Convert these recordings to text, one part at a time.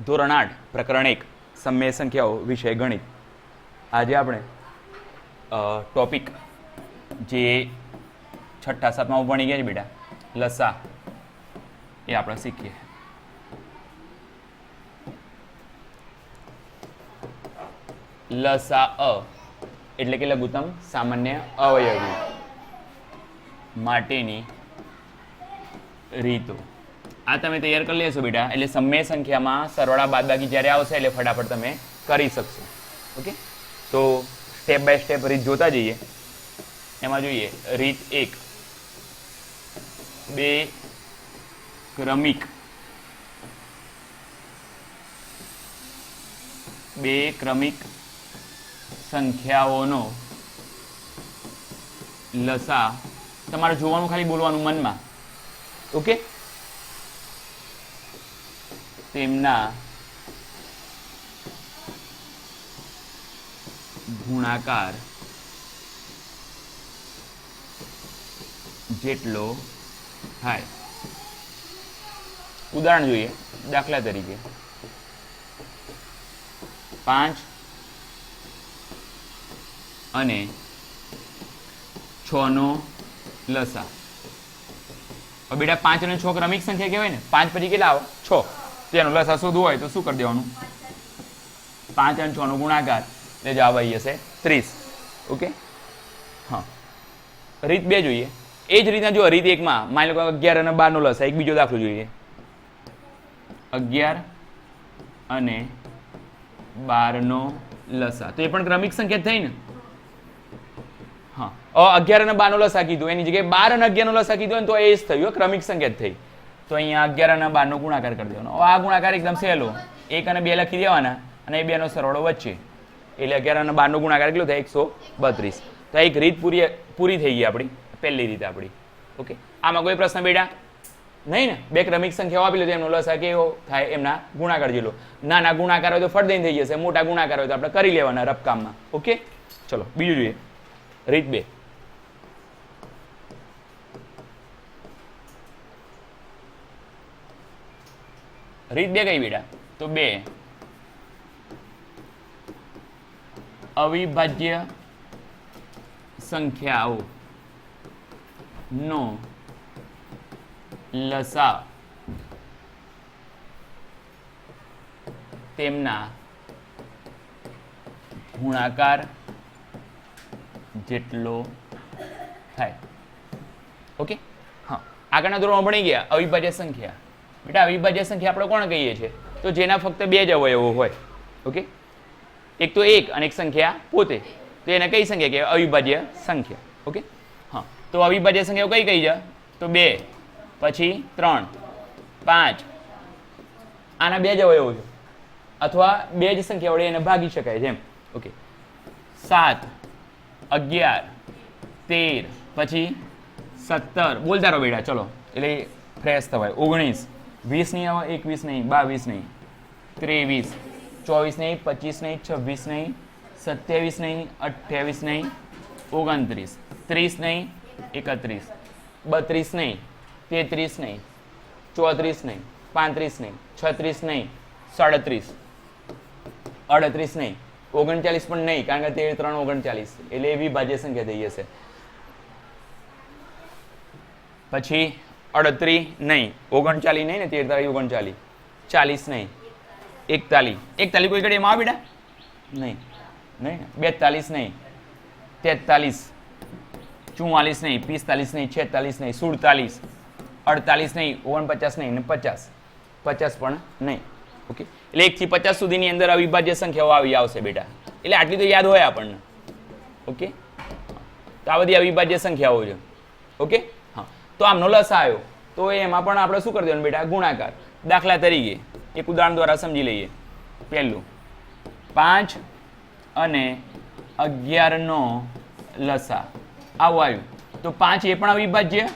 ધોરણ આઠ, પ્રકરણ એક, સમય સંખ્યાઓ વિષય ગણિત. આજે આપણે ટોપિક જે છઠ્ઠા સાતમાં ભણી ગયા છે બેટા, લસા. એ આપણે શીખીએ. લસા અ, એટલે કે લઘુત્તમ સામાન્ય અવયવી. માટેની રીતો. આ તમે તૈયાર કરી લેશો બેટા. એટલે સમય સંખ્યામાં સરવાળા બાદબાકી જ્યારે આવશે એટલે ફટાફટ તમે કરી શકશો. ઓકે? તો સ્ટેપ બાય સ્ટેપ રીત જોતા જઈએ. એમાં જોઈએ, રીત એક. બે, ક્રમિક. બે ક્રમિક સંખ્યાઓનો લસા. તમારે જોવાનું ખાલી બોલવાનું મનમાં. ઓકે? તેમના ગુણાકાર જેટલો થાય. ઉદાહરણ જોઈએ, દાખલા તરીકે. પાંચ અને છ નો લસા. બેટા પાંચ અને છ ક્રમિક સંખ્યા કહેવાય ને. પાંચ પછી કેટલા આવો? છ. તો એનો લસા શોધવું હોય તો શું કરી દેવાનું? પાંચ અને છ નો ગુણાકાર એટલે જવાબ આવી જશે ત્રીસ. ઓકે? હા. રીત બે જોઈએ. એ જ રીતના જો રીત એકમાં, માની લો અગિયાર અને બારનો લસા એક બીજો દાખલો જોઈએ. અગિયાર અને બારનો લસા તો એ પણ ક્રમિક સંખ્યા થઈ ને? હા. અગિયાર અને બારનો લસા કીધું. એની જગ્યાએ બાર અને અગિયારનો લસા કીધું ને તો એ જ થયું ક્રમિક સંખ્યા થઈ. તો અહીંયા અગિયાર અને બારનો ગુણાકાર કરી દેવાનો. આ ગુણાકાર એકદમ સહેલો. એક અને બે લખી દેવાના અને એ બેનો સરવાળો વચ્ચે. એટલે અગિયાર અને બારનો ગુણાકાર કેટલો થાય? એકસો બત્રીસ. તો એક રીત પૂરી પૂરી થઈ ગઈ આપણી. પહેલી રીત આપણી. ઓકે? આમાં કોઈ પ્રશ્ન બેટા નહીં ને? બે ક્રમિક સંખ્યાઓ આપી લો એમનો લસા કેવો થાય? એમના ગુણાકાર જેટલો. નાના ગુણાકાર હોય તો ફળ દઈને થઈ જશે. મોટા ગુણાકાર હોય તો આપણે કરી લેવાના રફકામમાં ઓકે? ચલો, બીજું જોઈએ. રીત બે. રીત બે કઈ બેટા? તો બે. અવિભાજ્ય સંખ્યાઓ. નો. લસા. તેમના ગુણાકાર જેટલો થાય. ઓકે? હા. આગળના ધોરણમાં ભણી ગયા. અવિભાજ્ય સંખ્યા. બેટા અવિભાજ્ય સંખ્યા આપણે કોણ કહીએ છીએ? તો જેના ફક્ત બે જ અવયવો હોય, ઓકે? એક તો એક અને એક સંખ્યા પોતે. તો એને કઈ સંખ્યા કહેવાય? અવિભાજ્ય સંખ્યા, ઓકે? હા. તો અવિભાજ્ય સંખ્યાઓ કઈ કઈ છે? તો બે, પછી ત્રણ, પાંચ. આના બે જ અવયવો છે. અથવા બે જ સંખ્યા વડે એને ભાગી શકાય એમ, ઓકે? સાત, અગિયાર, તેર, પછી સત્તર. બોલતા રહો બેટા, ચલો. એટલે ફ્રેશ થવાય. ઓગણીસ વીસ નહીં આવે, એકવીસ નહીં, બાવીસ નહીં, ત્રેવીસ, ચોવીસ નહીં, પચીસ નહીં, છવ્વીસ નહીં, સત્યાવીસ નહીં, અઠ્યાવીસ નહીં, ઓગણત્રીસ, ત્રીસ નહીં, એકત્રીસ, બત્રીસ નહીં, તેત્રીસ નહીં, ચોત્રીસ નહીં, પાંત્રીસ નહીં, છત્રીસ નહીં, સાડત્રીસ, અડત્રીસ નહીં, ઓગણચાલીસ પણ નહીં, કારણ કે તેર ત્રણ ઓગણચાલીસ, એટલે એવી ભાજ્ય સંખ્યા થઈ જશે. પછી અડત્રીસ નહીં. ઓગણચાલીસ નહીં ને તેર તારીખ ઓગણચાલીસ. ચાલીસ નહીં. એકતાલીસ. એકતાલીસ કોઈ ઘડી એમાં આવે બેટા નહીં નહીં બેતાલીસ નહીં. તેતાલીસ. ચુમ્માલીસ નહીં. પિસ્તાલીસ નહીં. છેતાલીસ નહીં. સુડતાલીસ. અડતાલીસ નહીં. ઓગણપચાસ નહીં ને પચાસ. પચાસ પણ નહીં. ઓકે? એટલે એકથી પચાસ સુધીની અંદર અવિભાજ્ય સંખ્યાઓ આવી આવશે બેટા. એટલે આટલી તો યાદ હોય આપણને. ઓકે? તો આ બધી અવિભાજ્ય સંખ્યાઓ છે. ઓકે? હા. તો આમનો લસ આવ્યો. તો એમાં પણ આપણે શું કરી દેવાનું બેટા? ગુણાકાર. દાખલા તરીકે, એક ઉદાહરણ દ્વારા સમજી લઈએ. પહેલું, પાંચ અને અગિયારનો લસા. આવું આવ્યું. તો પાંચ એ પણ અવિભાજ્ય?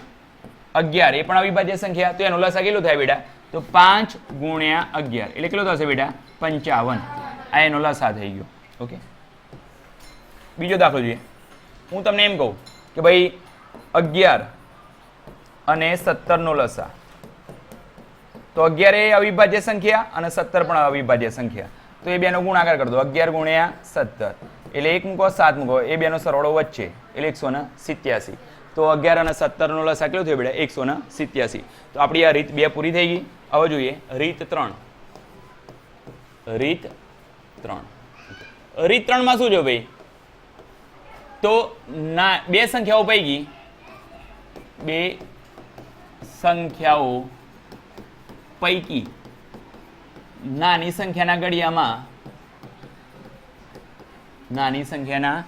અગિયાર એ પણ અવિભાજ્ય સંખ્યા? તો એનો લસા કેટલો થાય બેટા? તો પાંચ ગુણ્યા અગિયાર. એટલે કેટલો થશે બેટા? પંચાવન. આ એનો લસા થઈ ગયો. ઓકે? બીજો દાખલો જોઈએ. હું તમને એમ કહું કે ભાઈ, અગિયાર અને સત્તરનો લસા. તો અગિયાર એ અવિભાજ્ય સંખ્યા અને સત્તર પણ અવિભાજ્ય સંખ્યા. તો એ બેનો ગુણાકાર કરી દો. અગિયાર ગુણ્યા સત્તર. એટલે એક મૂકો, સાત મૂકો. એ બેનો સરવાળો વચ્ચે. એટલે એકસો ને સિત્યાસી. તો અગિયાર અને સત્તરનો લસા કેટલો થયો બેટા? એકસો ને સિત્યાસી. તો આપણી આ રીત બે પૂરી થઈ ગઈ. હવે જોઈએ રીત ત્રણ. રીત ત્રણ. રીત ત્રણમાં શું છે ભાઈ? તો ના, બે સંખ્યાઓ પૈકી બે સંખ્યાઓ પૈકી નાની સંખ્યાના ઘડિયામાં નાની સંખ્યાના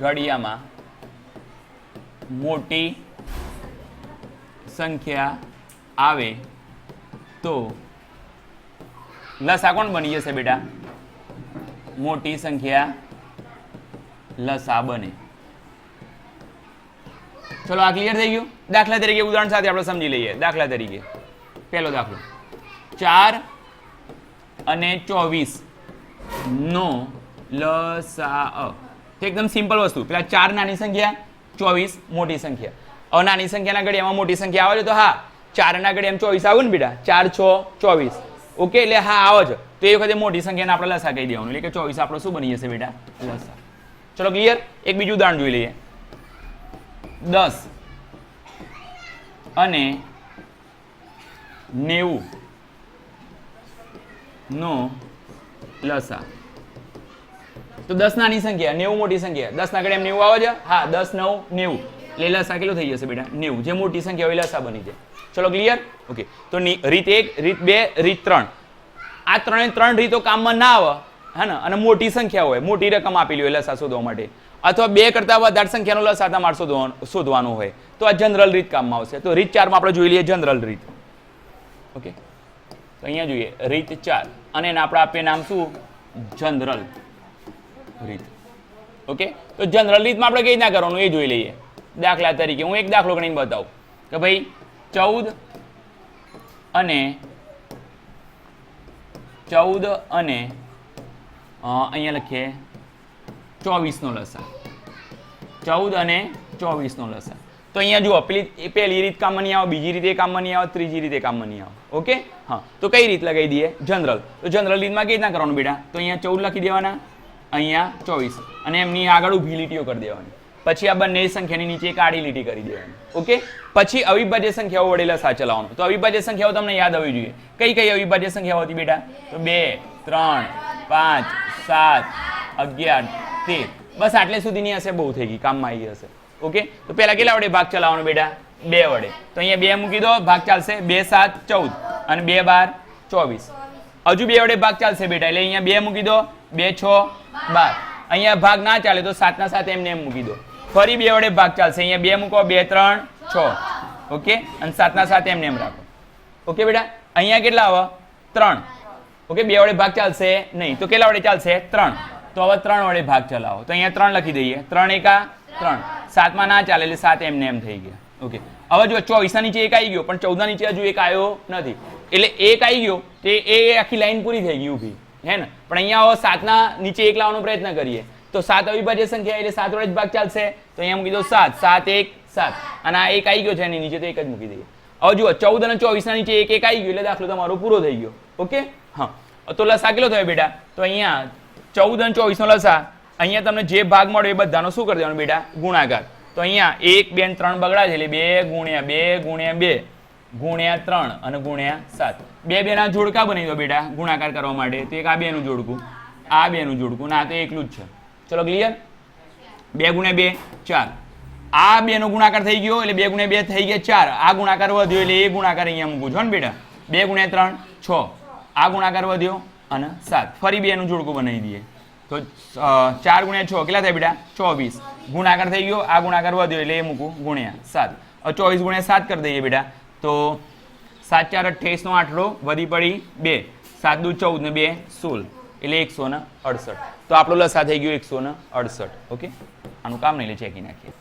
ઘડિયામાં મોટી સંખ્યા આવે તો લસા કોણ બની જશે બેટા? મોટી સંખ્યા લસા બને. ચલો, આ ક્લિયર થઈ ગયું? દાખલા તરીકે ઉદાહરણ સાથે આપણે સમજી લઈએ. દાખલા તરીકે. પહેલો દાખલો. ચાર અને ચોવીસ. નો લસા તો એકદમ સિમ્પલ વસ્તુ. પેલા ચાર નાની સંખ્યા, ચોવીસ મોટી સંખ્યા. નાની સંખ્યાના એમાં મોટી સંખ્યા આવે છે તો હા, ચારના ઘડિયામાં ચોવીસ આવે ને બેટા? ચાર, છ, ચોવીસ. ઓકે, એટલે હા, આવે છે તો એ વખતે મોટી સંખ્યાને આપણે લસા કહી દેવાનું. એટલે કે ચોવીસ આપણો શું બની જશે બેટા? લસા. ચલો ક્લિયર એક બીજું ઉદાહરણ જોઈ લઈએ. દસ. અને નેવું. નો લસા. તો દસ નાની સંખ્યા, નેવું મોટી સંખ્યા. દસ ના ઘડે એમ નેવું આવે છે? હા, દસ, નવ, નેવું. એટલે લસા કેટલું થઈ જશે બેટા? નેવું. જે મોટી સંખ્યા હોય લસા બની જાય. ચલો ક્લિયર ઓકે તો રીત એક, રીત બે, રીત ત્રણ. આ ત્રણે ત્રણ રીતો કામમાં ના આવે, હા ને? અને મોટી સંખ્યા હોય, મોટી રકમ આપેલી હોય લસા શોધવા માટે. અથવા બે કરતા વધારે સંખ્યાનો લસા માર શોધવાનું હોય. તો આ જનરલ રીત કામમાં આવશે. તો રીત ચારમાં આપણે જોઈ લઈએ જનરલ રીત. ઓકે? તો અહીંયા જોઈએ. રીત ચાર. અને આપણે આપીએ નામ શું? જનરલ રીત. ઓકે? તો જનરલ રીતમાં આપણે કઈ રીતના કરવાનું એ જોઈ લઈએ. દાખલા તરીકે હું એક દાખલો ગણીને બતાવું. કે ભાઈ, ચૌદ અને ચૌદ અને અહીંયા લખીએ. ચોવીસનો લસા ચૌદ અને ચોવીસનો લસા તો અહીંયા જુઓ, પેલી પહેલી રીત કામમાં નહીં આવે, બીજી રીતે કામમાં નહીં આવે, ત્રીજી રીતે કામમાં નહીં આવે. ઓકે? હા. તો કઈ રીત લગાવી દઈએ? જનરલ. તો જનરલ રીતમાં કઈ રીતના કરવાનું બેટા? તો અહીંયા ચૌદ લખી દેવાના, અહીંયા ચોવીસ. અને એમની આગળ ઊભી લીટીઓ કરી દેવાની. પછી આ બંને સંખ્યાની નીચે એક આડી લીટી કરી દેવાની. ઓકે? પછી અવિભાજ્ય સંખ્યાઓ વડે લસા ચલાવવાનું. તો અવિભાજ્ય સંખ્યાઓ તમને યાદ આવવી જોઈએ. કઈ કઈ અવિભાજ્ય સંખ્યાઓ હતી બેટા? તો બે, ત્રણ, પાંચ, સાત, અગિયાર તેર બસ આટલે સુધીની હશે, બહુ થઈ ગઈ, કામમાં આવી હશે. ઓકે? તો પહેલા કેટલા વડે ભાગ ચલાવવાનો બેટા? બે વડે. તો અહીંયા બે મૂકી દો, ભાગ ચાલશે બે, સાત, ચૌદ અને બે, બાર, ચોવીસ. હજુ બે વડે ભાગ ચાલશે બેટા, એટલે અહીંયા બે મૂકી દો, બે, છ, બાર. અહીંયા ભાગ ના ચાલે તો સાતના સાત એમને એમ મૂકી દો. ફરી બે વડે ભાગ ચાલશે. અહીંયા બે મૂકો, બે, ત્રણ, છ. ઓકે? અને સાતના સાત એમને એમ રાખો. ઓકે બેટા? અહીંયા કેટલા આવે? ત્રણ. ઓકે? બે વડે ભાગ ચાલશે નહીં. તો કેટલા વડે ચાલશે? ત્રણ. તો હવે ત્રણ વડે ભાગ ચલાવો. તો અહીંયા ત્રણ લખી દઈએ. ત્રણ એકા ત્રણ. સાતમાં ના ચાલે એટલે સાત એમને એમ થઈ ગયા. ઓકે હવે જો ચોવીસના નીચે એક આવી ગયો, પણ ચૌદના નીચે હજુ એક આવ્યો નથી. એટલે એક આવી ગયો, તે એ આખી લાઈન પૂરી થઈ ગઈ ઊભી. હે ને? પણ અહીંયા હવે સાતના નીચે એક લાવવાનો પ્રયત્ન કરીએ. તો સાત અવિભાજ્ય સંખ્યા એટલે સાત વડે જ ભાગ ચાલશે. તો અહીંયા મૂકી દો સાત. સાત એક સાત. અને આ એક આવી ગયો છે, એની નીચે તો એક જ મૂકી દઈએ. હવે જુઓ, ચૌદ અને ચોવીસના નીચે એક એક આવી ગયો, એટલે દાખલો તમારો પૂરો થઈ ગયો. ઓકે હા. તો લસા કેટલો થયો બેટા? તો અહીંયા ચૌદ અને ચોવીસનો લસા અહીંયા તમને જે ભાગ મળ્યો એ બધાનો શું કરી દેવાનો બેટા? ગુણાકાર. તો અહીંયા એક, બે ત્રણ બગડા છે એટલે બે ગુણ્યા બે ગુણ્યા બે. ગુણ્યા ત્રણ અને ગુણ્યા સાત. બે બેના જોડકા બની દો બેટા ગુણાકાર કરવા માટે. તો એક આ બેનું જોડકું. આ બેનું જોડકું. ના, તો એકલું જ છે. ચલો ક્લિયર બે ગુણ્યા બે, ચાર. આ બે નો ગુણાકાર થઈ ગયો એટલે બે ગુણ્યા બે થઈ ગયા ચાર. આ ગુણાકાર વધ્યો એટલે એ ગુણાકાર અહીંયા મૂકું છો ને બેટા? બે ગુણ્યા ત્રણ, છ. આ ગુણાકાર વધ્યો. અને સાત. ફરી બે એનું જોડકું બનાવી દઈએ. તો ચાર ગુણ્યા છ. કેટલા થાય બેટા? ચોવીસ. ગુણાકાર થઈ ગયો. આ ગુણાકાર વધ્યો એટલે એ મૂકું ગુણ્યા સાત. ચોવીસ ગુણ્યા સાત કરી દઈએ બેટા. તો સાત, ચાર અઠ્યાવીસ નો આટલો વધી પડી બે. સાત, દુ, ચૌદ ને બે, સોળ. એટલે એકસો ને અડસઠ. તો આપણો લસા થઈ ગયો એકસો ને અડસઠ. ઓકે? આનું કામ નહીં લે ચેકી નાખીએ.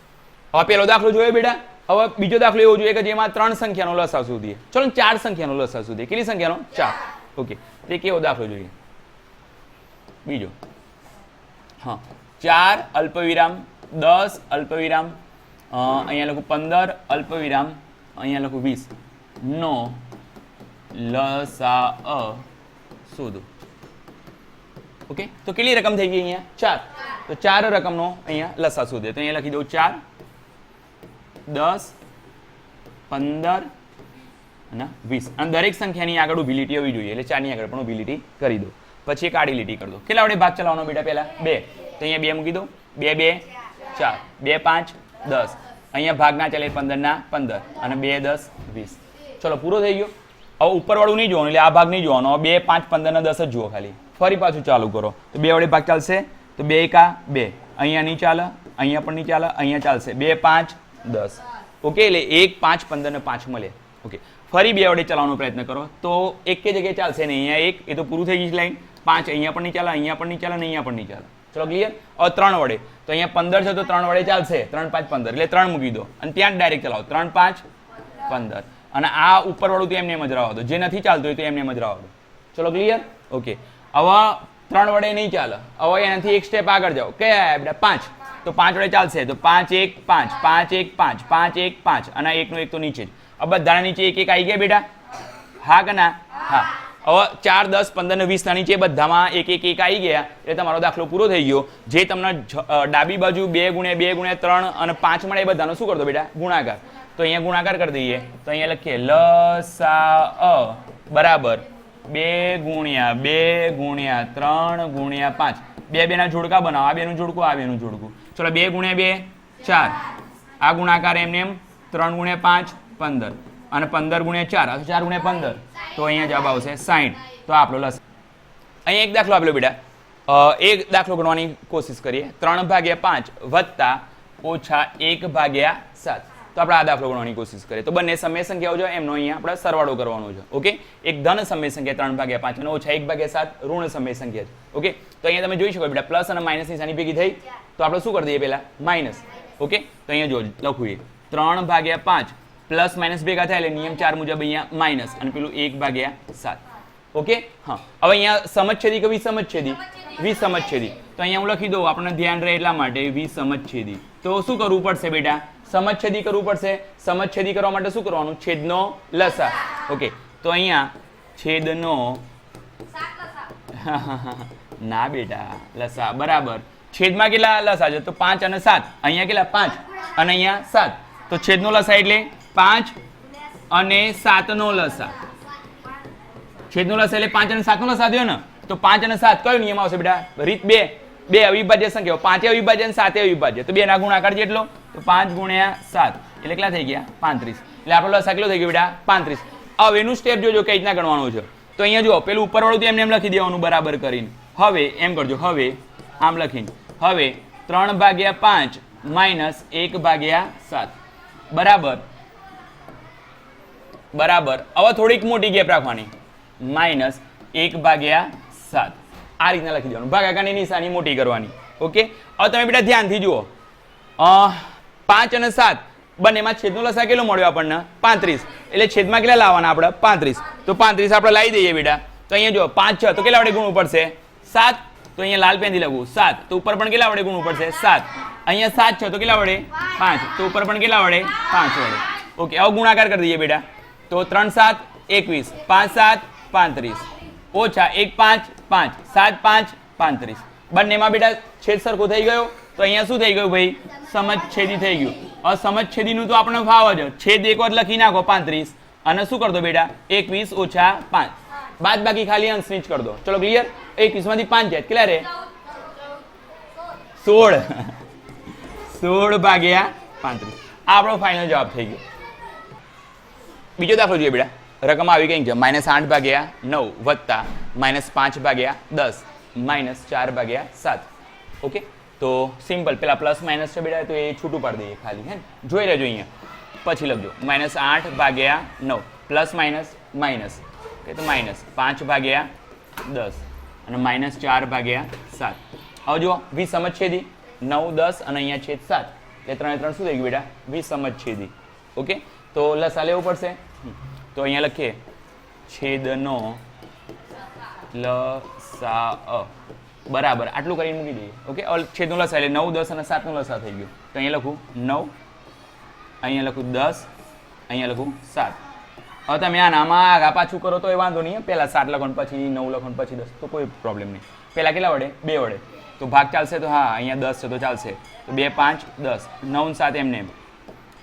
હવે પેલો દાખલો જોયો બેટા? હવે બીજો દાખલો એવો જોઈએ કે જેમાં ત્રણ સંખ્યાનો લસા શોધીએ ચલો ચાર સંખ્યાનો લસા શોધીએ કેટલી સંખ્યાનો? ચાર. ઓકે. તે કેવો દાખલો જોઈએ? બીજો. હા. ચાર, અલ્પવિરામ. દસ, અલ્પવિરામ. અહીંયા લખું પંદર, અલ્પવિરામ. અહીંયા લખું વીસ. નો. લસા અ. શોધો. ઓકે? તો કેટલી રકમ થઈ ગઈ અહીંયા? ચાર. તો ચાર રકમનો અહીંયા લસા શોધે. તો અહીંયા લખી દઉં ચાર, દસ, પંદર અને વીસ. અને દરેક સંખ્યાની આગળ ઊભી લીટી હોવી જોઈએ, એટલે ચારની આગળ પણ ઊભી લીટી કરી દો. પછી એક આડી લીટી કરી દો. કેટલા વડે ભાગ ચલાવવાનો બેટા પહેલા? બે. તો અહીંયા બે મૂકી દો. બે બે, ચાર. બે, પાંચ, દસ. અહીંયા ભાગ ના ચાલે પંદરના પંદર. અને બે, દસ, વીસ. ચલો, પૂરો થઈ ગયો. હવે ઉપરવાળું નહીં જોવાનું, એટલે આ ભાગ નહીં જોવાનો. બે, પાંચ, પંદર ને દસ જ જુઓ ખાલી. ફરી પાછું ચાલુ કરો. તો બે વડે ભાગ ચાલશે. તો બે એકા બે. અહીંયા નહીં ચાલે, અહીંયા પણ નહીં ચાલે, અહીંયા ચાલશે. બે, પાંચ, દસ. ઓકે, એટલે એક, પાંચ, પંદર ને પાંચ મળે. ઓકે. ફરી બે વડે ચલાવવાનો પ્રયત્ન કરો. તો એક જગ્યાએ ચાલશે ને અહીંયા એક, એ તો પૂરું થઈ ગઈ લાઈન પાંચ, અહીંયા પણ નહીં ચાલે, અહીંયા પણ નહીં ચાલે ને અહીંયા પણ નહીં ચાલે. ચલો ક્લિયર હવે ત્રણ વડે તો અહીંયા પંદર છે તો ત્રણ વડે ચાલશે. ત્રણ, પાંચ, પંદર. એટલે ત્રણ મૂકી દો. અને ત્યાં જ ડાયરેક્ટ ચલાવો. ત્રણ, પાંચ, પંદર. અને આ ઉપરવાળું તો એમને એમ જ રાવા જે નથી ચાલતું હોય તો એમને એમ જ રાવા ચલો ક્લિયર ઓકે હવે ત્રણ વડે નહીં ચાલે. હવે એનાથી એક સ્ટેપ આગળ જાઓ. કયા બેટા? પાંચ. તો પાંચ વડે ચાલશે. તો પાંચ, એક, પાંચ. પાંચ, એક, પાંચ. પાંચ, એક, પાંચ. અને એકનો એક તો નીચે જ. હવે બધા નીચે એક એક આવી ગયા બેટા? હા કે ના? હા. હવે ચાર, દસ, પંદર ને વીસ ના નીચે બધામાં એક એક એક આવી ગયા. એટલે તમારો દાખલો પૂરો થઈ ગયો. જે તમને ડાબી બાજુ બે ગુણ્યા બે ગુણ્યા ત્રણ અને પાંચ મળે એ બધાનો શું કરતો બેટા? ગુણાકાર. તો અહીંયા ગુણાકાર કરી દઈએ. તો અહીંયા લખીએ સા, અ. બરાબર. બે ગુણ્યા બે ગુણ્યા ત્રણ ગુણ્યા પાંચ. બે, બેના જોડકા બનાવો. આ બેનું જોડકું, આ બેનું જોડકું. ચલો બે ગુણ્યા બે, ચાર. આ ગુણાકાર એમને એમ ત્રણ ગુણ્યા પાંચ પંદર. અને પંદર ગુણ્યા ચાર ચાર ગુણ્યા પંદર. તો અહીંયા જવાબ આવશે સાઠ તો આપણો લસ અહીંયા એક દાખલો આપેલો બેટા. એક દાખલો ગણવાની કોશિશ કરીએ. ત્રણ ભાગ્યા પાંચ વત્તા ઓછા એક ભાગ્યા સાત. તો આપણે આ દાખલો ગણવાની કોશિશ કરીએ. તો બંને સમય સંખ્યાઓ જો એમનો અહીંયા આપણે સરવાળો કરવાનો છે. ઓકે? એક ધન સમય સંખ્યા ત્રણ ભાગ્યા પાંચ અને ઓછા એક ભાગ્યા સાત ઋણ સમય સંખ્યા છે. ઓકે? તો અહીંયા તમે જોઈ શકો બેટા, પ્લસ અને માઇનસ નિશાની ભેગી થઈ. તો આપણે શું કરી દઈએ પહેલા? માઇનસ. ઓકે? તો અહીંયા જો લખું એ ત્રણ ભાગ્યા પાંચ પ્લસ માઇનસ ભેગા થાય એટલે નિયમ ચાર મુજબ અહીંયા માઇનસ અને પેલું એક ભાગ્યા સાત. ઓકે? હા. હવે અહીંયા સમજછેદી કે વિસમજછેદી? વિસમજછેદી. તો અહીંયા હું લખી દઉં, આપણને ધ્યાન રહે એટલા માટે વિસમજછેદી. તો શું કરવું પડશે બેટા? સમજછેદી કરવું પડશે. સમજછેદી કરવા માટે શું કરવાનું? છેદનો લસા. ઓકે. તો અહીંયા છેદનો ના બેટા, લસા. બરાબર. છેદમાં કેટલા લસા છે? તો પાંચ અને સાત. અહીંયા કેટલા? પાંચ. અને અહીંયા સાત. તો છેદનો લસા એટલે? પાંચ અને સાતનો લસા. છેદનો લસા એટલે પાંચ અને સાતનો લસા થયો ને? તો પાંચ અને સાત કયો નિયમ આવશે બેટા? રીત બે. બે અવિભાજ્ય સંખ્યાઓ. પાંચે અવિભાજ્ય અને સાતે અવિભાજ્ય. તો બે ના ગુણાકાર જેટલો? તો પાંચ ગુણ્યા સાત. એટલે કેટલા થઈ ગયા? પાંત્રીસ. એટલે આપણો લસા કેટલો થઈ ગયો બેટા? પાંત્રીસ. હવે એનું સ્ટેપ જોજો કઈ રીતના ગણવાનું છે. તો અહીંયા જુઓ, પેલું ઉપરવાળું તો એમને એમ લખી દેવાનું બરાબર કરીને. હવે એમ કરજો, હવે આમ લખીને. હવે ત્રણ ભાગ્યા પાંચ માઇનસ એક ભાગ્યા સાત. બરાબર. બરાબર. હવે થોડીક મોટી ગેપ રાખવાની. માઇનસ એક ભાગ્યા સાત. આ રીતના લખી દેવાનું. ભાગાકારની નિશાની મોટી કરવાની. ઓકે? હવે તમે બેટા ધ્યાનથી જુઓ. પાંચ અને સાત. બંનેમાં છેદનો લસા કેટલો મળ્યો આપણને? પાંત્રીસ. એટલે છેદમાં કેટલા લાવવાના આપણે? પાંત્રીસ. તો પાંત્રીસ આપણે લાવી દઈએ બેટા. તો અહીંયા જો પાંચ છ. તો કેટલા વડે ગુણવું પડશે? સાત. તો અહીંયા લાલ પેનથી લખવું સાત. તો ઉપર પણ કેટલા વડે ગુણવું પડશે? સાત. અહીંયા સાત છ. તો કેટલા વડે? પાંચ. તો ઉપર પણ કેટલા વડે? પાંચ વડે. ઓકે આવો ગુણાકાર કરી દઈએ બેટા. તો ત્રણ સાત, એકવીસ. પાંચ સાત, પાંત્રીસ. ઓછા એક પાંચ પાંચ. સાત પાંચ, પાંત્રીસ. બંનેમાં બેટા છેદ સરખો થઈ ગયો. તો અહીંયા શું થઈ ગયું ભાઈ? સમજછેદી થઈ ગયું. હવે સમજછેદીનું તો આપણે ભાવ જ. છેદ એક વાર લખી નાખો, પાંત્રીસ. અને શું કરદો બેટા? એકવીસ ઓછા પાંચ. બાદ બાકી ખાલી અંશની જ કરી દો ચલો ક્લિયર એકવીસમાંથી પાંચ જાય. કેટલા રે સોળ. સોળ ભાગ્યા પાંત્રીસ. આપણો ફાઇનલ જવાબ થઈ ગયો. બીજો દાખલો જોઈએ બેટા. રકમ આવી કઈ છે. માઇનસ આઠ ભાગ્યા નવ વત્તા માઇનસ પાંચ ભાગ્યા દસ. માઇનસ ચાર ભાગ્યા સાત. ઓકે? તો સિમ્પલ. પેલા પ્લસ માઇનસ છે બેટા, તો એ છૂટું પાડી દઈએ ખાલી, હે જોઈ લેજો અહીંયા. પછી લખજો. માઇનસ આઠ ભાગ્યા નવ. Plus minus minus. ઓકે, તો માઇનસ પાંચ ભાગ્યા દસ. અને માઇનસ ચાર ભાગ્યા સાત. હવે જુઓ વીસ સમજછેદી. નવ, દસ અને અહીંયા છેદ સાત. એટલે ત્રણે ત્રણ શું થઈ ગયું બેટા? વીસ સમજછેદી. ઓકે? તો લસા લેવું પડશે? તો અહીંયા લખીએ. છેદનો લસા અ બરાબર, આટલું કરીને મૂકી દઈએ. ઓકે છેદનું લસા એટલે નવ, દસ અને સાતનો લસા થઈ ગયો. તો અહીંયા લખું નવ, અહીંયા લખું દસ, અહીંયા લખું સાત. હવે તમે આનામાં આગા પાછું કરો તો એ વાંધો નહીં પહેલા સાત લખો પછી નવ લખો પછી દસ. તો કોઈ પ્રોબ્લેમ નહીં. પહેલા કેટલા વડે? બે વડે. તો ભાગ ચાલશે તો હા, અહીંયા દસ છે તો ચાલશે. તો બે, પાંચ, દસ. નવ સાત એમને એમ.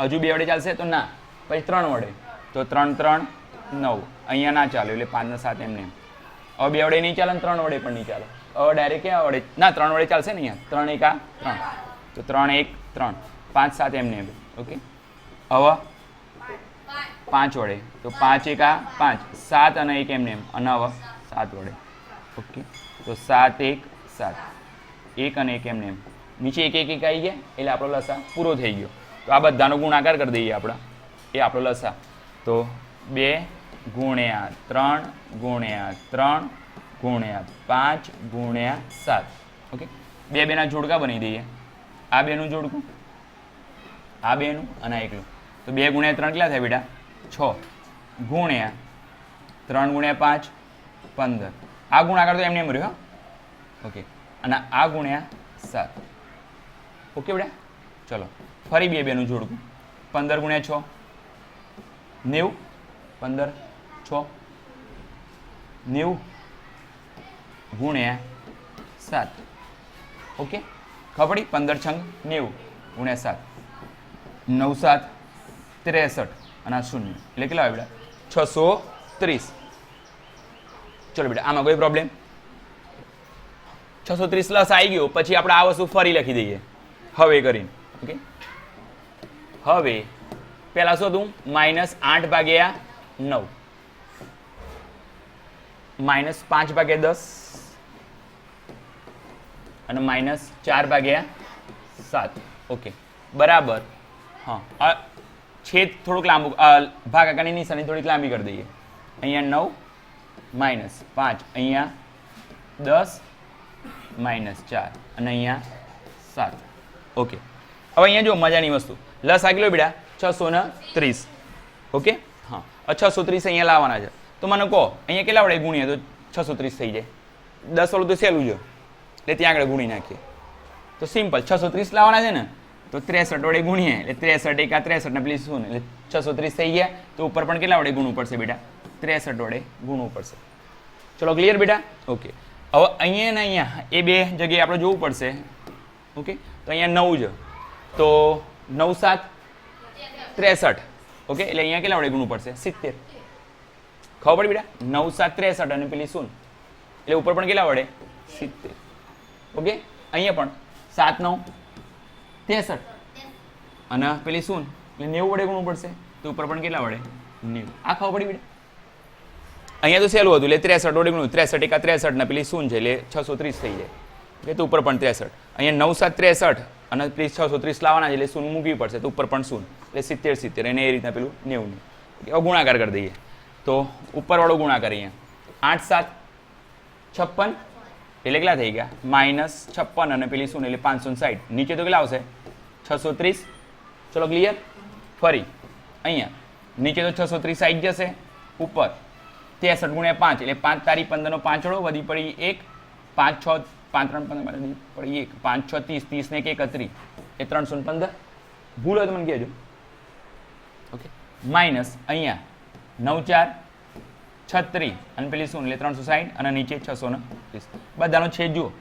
હજુ બે વડે ચાલશે તો ના. પછી ત્રણ વડે. તો ત્રણ ત્રણ, નવ. અહીંયા ના ચાલે, એટલે પાંચ ને સાત એમને એમ. હવે બે વડે નહીં ચાલે ને ત્રણ વડે પણ નહીં ચાલે. હવે ડાયરેક્ટ ક્યાં વડે? ના, ત્રણ વડે ચાલશે ને અહીંયા. ત્રણ એક, આ, ત્રણ. તો ત્રણ એક, ત્રણ. પાંચ, સાત એમને એમ. ઓકે? હવે પાંચ વડે. તો પાંચ એક, આ, પાંચ. સાત અને એક એમને એમ. અને હવે સાત વડે. ઓકે? તો સાત એક સાત. એક અને એક એમને એમ. નીચે એક એક એક આવી ગયા, એટલે આપણો લસા પૂરો થઈ ગયો. તો આ બધાનો ગુણાકાર કરી દઈએ આપણે. એ આપણો લસા તો બે ગુણ્યા ત્રણ ગુણ્યા ત્રણ ગુણ્યા પાંચ ગુણ્યા સાત. ઓકે? બે બેના જોડકા બની દઈએ. આ બેનું જોડકું? આ બેનું અને આ એકલું. તો બે ગુણ્યા ત્રણ કેટલા થાય બેટા? છ. ગુણ્યા ત્રણ ગુણ્યા પાંચ, પંદર. આ ગુણાકાર તો એમને એમ રહ્યો ઓકે. અને આ ગુણ્યા સાત. ઓકે બેટા? ચલો. ફરી બે બેનું જોડકું. પંદર ગુણ્યા છ નેવું, પંદર, છ. નેવું ગુણ્યા સાત. ઓકે? ખબડી પંદર છંગ, નેવું ગુણ્યા સાત. નવ સાત, ત્રેસઠ અને શૂન્ય. એટલે કેટલા આવે બેટા છસો ત્રીસ. ચલો બેટા, આમાં કોઈ પ્રોબ્લેમ છસો ત્રીસ પ્લસ આવી ગયો, પછી આપણે આ વસ્તુ ફરી લખી દઈએ. હવે કરીને. ઓકે? હવે પહેલા શું હતું માઇનસ આઠ ભાગ્યા નવ. માઇનસ પાંચ ભાગ્યા દસ. અને માઇનસ ચાર ભાગ્યા સાત. ઓકે બરાબર. હા. છેદ થોડુંક લાંબુ ભાગાકારની નિશાની થોડીક લાંબી કરી દઈએ. અહીંયા નવ માઇનસ પાંચ. અહીંયા દસ માઇનસ ચાર. અને અહીંયા સાત. ઓકે હવે અહીંયા જો મજાની વસ્તુ. લસ આગી લો બેટા છસો ત્રીસ. ઓકે? હા. છસો ત્રીસ અહીંયા લાવવાના છે. તો મને કહો, અહીંયા કેટલા વડે ગુણીએ? તો છસો ત્રીસ થઈ જાય. દસ વાળું તો સહેલું છે એટલે ત્યાં આગળ ગુણી નાખીએ. તો સિમ્પલ, છસો ત્રીસ લાવવાના છે ને, તો ત્રેસઠ વડે ગુણીએ. એટલે ત્રેસઠ એકા ત્રેસઠ ને પ્લીઝ શું એટલે છસો ત્રીસ થઈ ગયા. તો ઉપર પણ કેટલા વડે ગુણવું પડશે બેટા? ત્રેસઠ વડે ગુણવું પડશે. ચલો ક્લિયર બેટા? ઓકે. હવે અહીંયા ને અહીંયા, એ બે જગ્યાએ આપણે જોવું પડશે. ઓકે? તો અહીંયા નવ છે તો નવ સાત ત્રેસઠ. ઓકે, એટલે અહીંયા કેટલા વડે ગુણવું પડશે? સિત્તેર. ખબર પડી બેટા? નવ સાત ત્રેસઠ અને પેલી શૂન્ય. એટલે ઉપર પણ કેટલા વડે? સિત્તેર. ઓકે, અહીંયા પણ સાત, નવ, ત્રેસઠ. અને પેલી શૂન્ય. એટલે નેવું વડે ગુણવું પડશે? તો ઉપર પણ કેટલા વડે? નેવું. આ ખબર પડી બેટા? અહીંયા તો સહેલું હતું, એટલે ત્રેસઠ વડે ગુણવું. ત્રેસઠ એકા ત્રેસઠ ને પેલી શૂન્ય છે, એટલે છસો ત્રીસ થઈ જાય. ઓકે તો ઉપર પણ ત્રેસઠ. અહીંયા નવ સાત ત્રેસઠ અને પ્લીઝ છસો ત્રીસ લાવવાના એટલે શૂન મૂકવી પડશે, તો ઉપર પણ સૂન. એટલે સિત્તેર સિત્તેર, અને એ રીતના પેલું નેવું ઓકે ગુણાકાર કરી દઈએ. તો ઉપરવાળો ગુણાકાર અહીંયા. આઠ, સાત, છપ્પન, એટલે કેટલા થઈ ગયા? માઇનસ છપ્પન અને પેલી શૂન્ય એટલે પાંચસો સાઠ નીચે તો કેટલા આવશે? છસો ત્રીસ. ચલો, ક્લિયર? ફરી. અહીંયા. નીચે તો છસો ત્રીસ આવી જશે. ઉપર. ત્રેસઠ ગુણ્યા પાંચ, એટલે પાંચ તારીખ પંદરનો પાંચડો વધી પડી એક, પાંચ, છ પાંચ ત્રણ પંદર પડી એક પાંચ છ ત્રીસ ત્રીસ ને એક એકત્રીસ એ ત્રણસો ને પંદર. ભૂલ હોય તો મને કહેજો. ઓકે. માઇનસ અહીંયા નવ ચાર છત્રીસ અને પેલી શું એટલે ત્રણસો સાહીઠ અને નીચે છસો ને ત્રીસ. બધાનો છેદ જુઓ.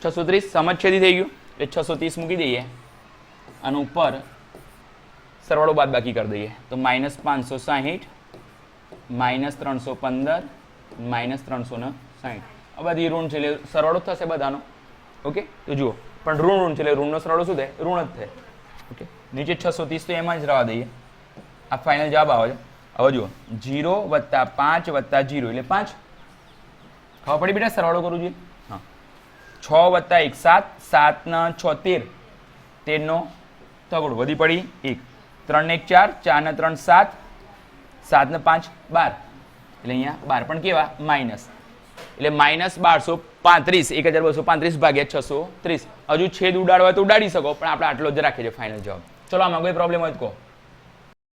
છસો ત્રીસ સમજ છેદી થઈ ગયું એટલે છસો ત્રીસ મૂકી દઈએ. અને ઉપર સરવાળો બાદ બાકી કરી દઈએ. તો માઇનસ પાંચસો સાહીઠ માઇનસ ત્રણસો પંદર માઇનસ ત્રણસો ને સાહીઠ. આ બધી ઋણ છે એટલે સરવાળો થશે બધાનો. ઓકે? તો જુઓ. પણ ઋણ ઋણ છે એટલે ઋણનો સરવાળો શું થાય? ઋણ જ થાય. ઓકે? નીચે છસો ત્રીસ તો એમાં જ રહેવા દઈએ. આ ફાઇનલ જવાબ આવે છે. હવે જુઓ. જીરો વત્તા પાંચ વત્તા જીરો એટલે પાંચ. ખબર પડી બેટા સરવાળો કરું જોઈએ? હા. છ વત્તા એક સાત સાતના છ તેર તેરનો તગડો. વધી પડી એક. ત્રણ ને એક ચાર ચાર ને ત્રણ સાત. સાતને પાંચ બાર. એટલે અહીંયા બાર પણ કેવા? માઇનસ. એટલે માઇનસ બારસો પાંત્રીસ, એક હજાર બસો પાંત્રીસ ભાગ્યા છસો ત્રીસ. હજુ છેદ ઉડાડવા તો ઉડાડી શકો, પણ આપણે આટલો જ રાખીએ છીએ ફાઇનલ જવાબ. ચલો, આમાં કોઈ પ્રોબ્લેમ હોય તો કહો.